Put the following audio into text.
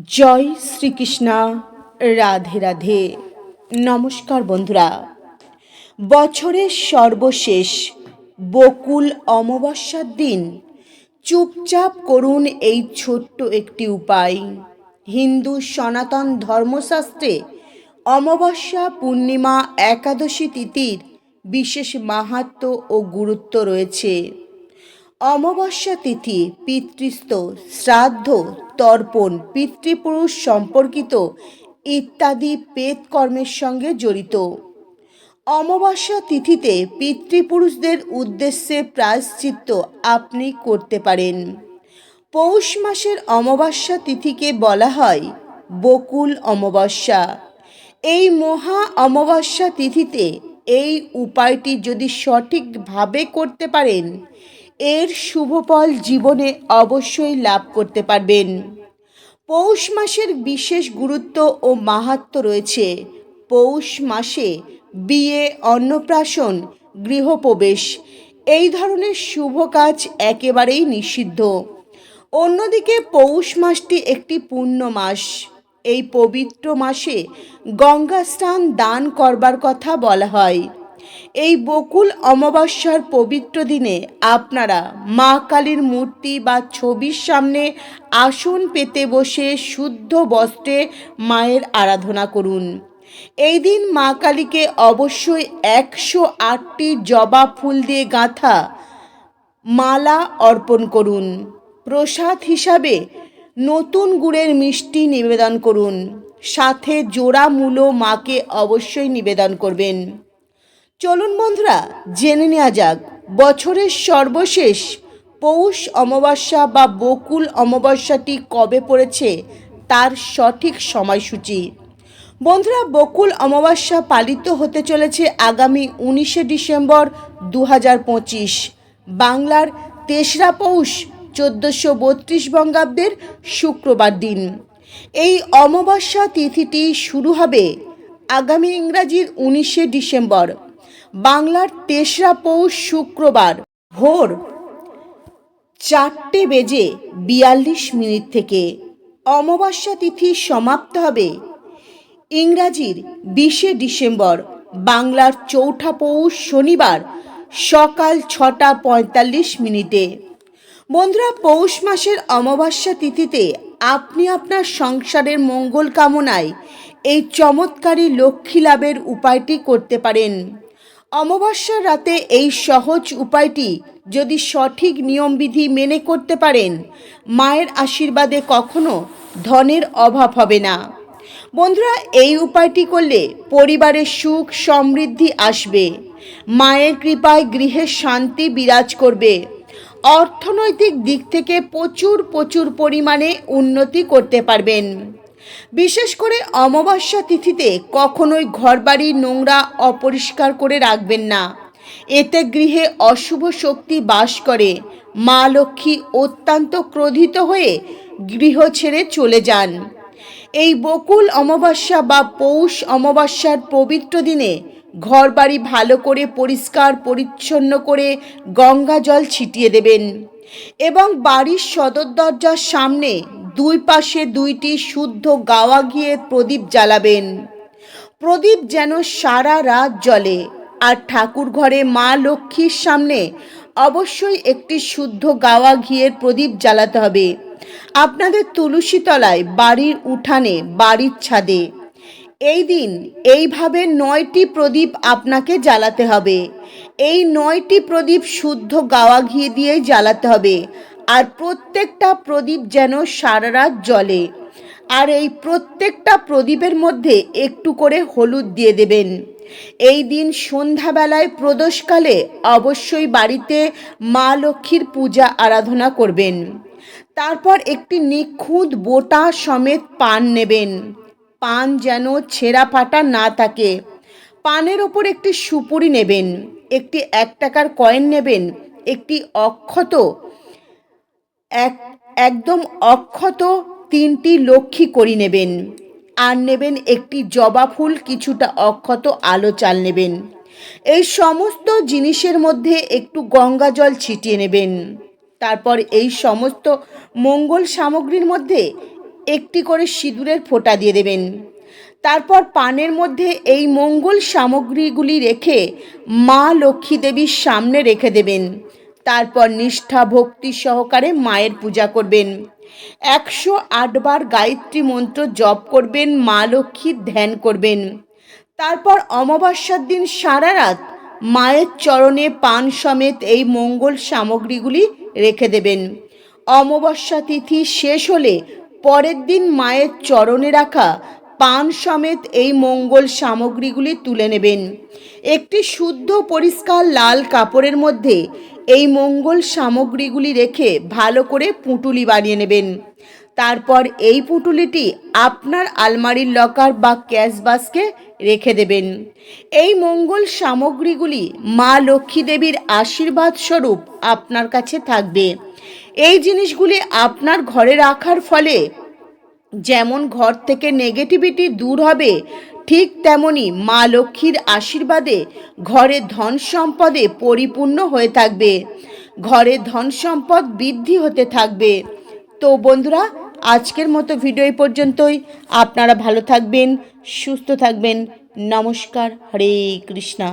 জয় শ্রীকৃষ্ণা, রাধে রাধে। নমস্কার বন্ধুরা। বছরের সর্বশেষ বকুল অমাবস্যার দিন। চুপচাপ করুন এই ছোট্ট একটি উপায়। হিন্দু সনাতন ধর্মশাস্ত্রে অমাবস্যা, পূর্ণিমা, একাদশী তিথির বিশেষ মাহাত্ম্য ও গুরুত্ব রয়েছে। অমাবস্যা তিথি, পিতৃস্ত, শ্রাদ্ধ, তর্পণ, পিতৃপুরুষ সম্পর্কিত ইত্যাদি পেত কর্মের সঙ্গে জড়িত। অমাবস্যা তিথিতে পিতৃপুরুষদের উদ্দেশ্যে প্রায়শ্চিত্ত আপনি করতে পারেন। পৌষ মাসের অমাবস্যা তিথিকে বলা হয় বকুল অমাবস্যা। এই মহা অমাবস্যা তিথিতে এই উপায়টি যদি সঠিকভাবে করতে পারেন এর শুভফল জীবনে অবশ্যই লাভ করতে পারবেন। পৌষ মাসের বিশেষ গুরুত্ব ও মাহাত্ম্য রয়েছে। পৌষ মাসে বিয়ে, অন্নপ্রাশন, গৃহপ্রবেশ, এই ধরনের শুভ কাজ একেবারেই নিষিদ্ধ। অন্যদিকে পৌষ মাসটি একটি পূর্ণ মাস। এই পবিত্র মাসে গঙ্গা স্নান দান করবার কথা বলা হয়। এই বকুল অমাবস্যার পবিত্র দিনে আপনারা মা কালীর মূর্তি বা ছবির সামনে আসন পেতে বসে শুদ্ধ বস্ত্রে মায়ের আরাধনা করুন। এই দিন মা কালীকে অবশ্যই একশো আটটি জবা ফুল দিয়ে গাঁথা মালা অর্পণ করুন। প্রসাদ হিসাবে নতুন গুড়ের মিষ্টি নিবেদন করুন। সাথে জোড়া মূলো মাকে অবশ্যই নিবেদন করবেন। চলুন বন্ধুরা, জেনে নেওয়া যাক। বছরের সর্বশেষ পৌষ অমাবস্যা বা বকুল অমাবস্যাটি কবে পড়েছে, তার সঠিক সময়সূচি। বন্ধুরা, বকুল অমাবস্যা পালিত হতে চলেছে আগামী উনিশে ডিসেম্বর দু বাংলার তেসরা পৌষ চোদ্দোশো বত্রিশ বঙ্গাব্দের শুক্রবার দিন। এই অমাবস্যা তিথিটি শুরু হবে আগামী ইংরাজির উনিশে ডিসেম্বর। বাংলার তেসরা পৌষ শুক্রবার ভোর চারটে বেজে বিয়াল্লিশ মিনিট থেকে অমাবস্যা তিথি সমাপ্ত হবে। ইংরাজির বিশে ডিসেম্বর বাংলার চৌঠা পৌষ শনিবার সকাল ছটা পঁয়তাল্লিশ মিনিটে। বন্ধুরা, পৌষ মাসের অমাবস্যা তিথিতে আপনি আপনার সংসারের মঙ্গল কামনায় এই চমৎকারী লক্ষ্মী লাভের উপায়টি করতে পারেন। অমাবস্যার রাতে এই সহজ উপায়টি যদি সঠিক নিয়মবিধি মেনে করতে পারেন, মায়ের আশীর্বাদে কখনো ধনের অভাব হবে না। বন্ধুরা, এই উপায়টি করলে পরিবারের সুখ সমৃদ্ধি আসবে, মায়ের কৃপায় গৃহে শান্তি বিরাজ করবে। অর্থনৈতিক দিক থেকে প্রচুর প্রচুর পরিমাণে উন্নতি করতে পারবেন। বিশেষ করে অমাবস্যা তিথিতে কখনোই ঘরবাড়ি নোংরা অপরিষ্কার করে রাখবেন না। এতে গৃহে অশুভ শক্তি বাস করে। মা লক্ষ্মী অত্যন্ত ক্রোধিত হয়ে গৃহ ছেড়ে চলে যান। এই বকুল অমাবস্যা বা পৌষ অমাবস্যার পবিত্র দিনে ঘরবাড়ি ভালো করে পরিষ্কার পরিচ্ছন্ন করে গঙ্গা জল ছিটিয়ে দেবেন এবং বাড়ির সদর দরজার সামনে দুই পাশে দুইটি শুদ্ধ গাওয়া গিয়ে প্রদীপ জ্বালাবেন। প্রদীপ যেন সারা রাত জ্বলে, আর ঠাকুর ঘরে মা লক্ষ্মীর সামনে অবশ্যই একটি শুদ্ধ গাওয়া ঘিয়ের প্রদীপ জ্বালাতে হবে। আপনাদের তুলসী তলায় বাড়ির উঠানে, বাড়ির ছাদে। এই দিন এইভাবে নয়টি প্রদীপ আপনাকে জ্বালাতে হবে। এই নয়টি প্রদীপ শুদ্ধ গাওয়া ঘি দিয়েই জ্বালাতে হবে। আর প্রত্যেকটা প্রদীপ যেন সারা রাত জ্বলে। আর এই প্রত্যেকটা প্রদীপের মধ্যে একটু করে হলুদ দিয়ে দেবেন। এই দিন সন্ধ্যাবেলায় প্রদোষকালে অবশ্যই বাড়িতে মা লক্ষ্মীর পূজা আরাধনা করবেন। তারপর একটি নিখুঁত বোটা সমেত পান নেবেন। পান যেন ছেঁড়া ফাটা না থাকে। পানের ওপর একটি সুপুরি নেবেন। একটি এক টাকার কয়েন নেবেন। একটি অক্ষত এক, একদম অক্ষত তিনটি লক্ষ্মী করি নেবেন। আর নেবেন একটি জবা ফুল, কিছুটা অক্ষত আলো চাল নেবেন। এই সমস্ত জিনিসের মধ্যে একটু গঙ্গা জল ছিটিয়ে নেবেন। তারপর এই সমস্ত মঙ্গল সামগ্রীর মধ্যে একটি করে সিঁদুরের ফোঁটা দিয়ে দেবেন। তারপর পানের মধ্যে এই মঙ্গল সামগ্রীগুলি রেখে মা লক্ষ্মী দেবীর সামনে রেখে দেবেন। তারপর নিষ্ঠা ভক্তি সহকারে মায়ের পূজা করবেন। একশো আটবার গায়ত্রী মন্ত্র জপ করবেন, মা লক্ষ্মীর ধ্যান করবেন। তারপর অমাবস্যার দিন সারা রাত মায়ের চরণে পান সমেত এই মঙ্গল সামগ্রীগুলি রেখে দেবেন। অমাবস্যা তিথি শেষ হলে পরের দিন মায়ের চরণে রাখা পান সমেত এই মঙ্গল সামগ্রীগুলি তুলে নেবেন। একটি শুদ্ধ পরিষ্কার লাল কাপড়ের মধ্যে এই মঙ্গল সামগ্রীগুলি রেখে ভালো করে পুঁটুলি বানিয়ে নেবেন। তারপর এই পুঁটুলিটি আপনার আলমারির লকার বা ক্যাশ বাস্কে রেখে দেবেন। এই মঙ্গল সামগ্রীগুলি মা লক্ষ্মী দেবীর আশীর্বাদ স্বরূপ আপনার কাছে থাকবে। এই জিনিসগুলি আপনার ঘরে রাখার ফলে যেমন ঘর থেকে নেগেটিভিটি দূর হবে ঠিক তেমনি মা লক্ষ্মীর আশীর্বাদে ঘরে ধন সম্পদে পরিপূর্ণ হয়ে থাকবে। ঘরে ধন সম্পদ বৃদ্ধি হতে থাকবে। তো বন্ধুরা, আজকের মতো ভিডিও এই পর্যন্তই। আপনারা ভালো থাকবেন, সুস্থ থাকবেন। নমস্কার, হরে কৃষ্ণা।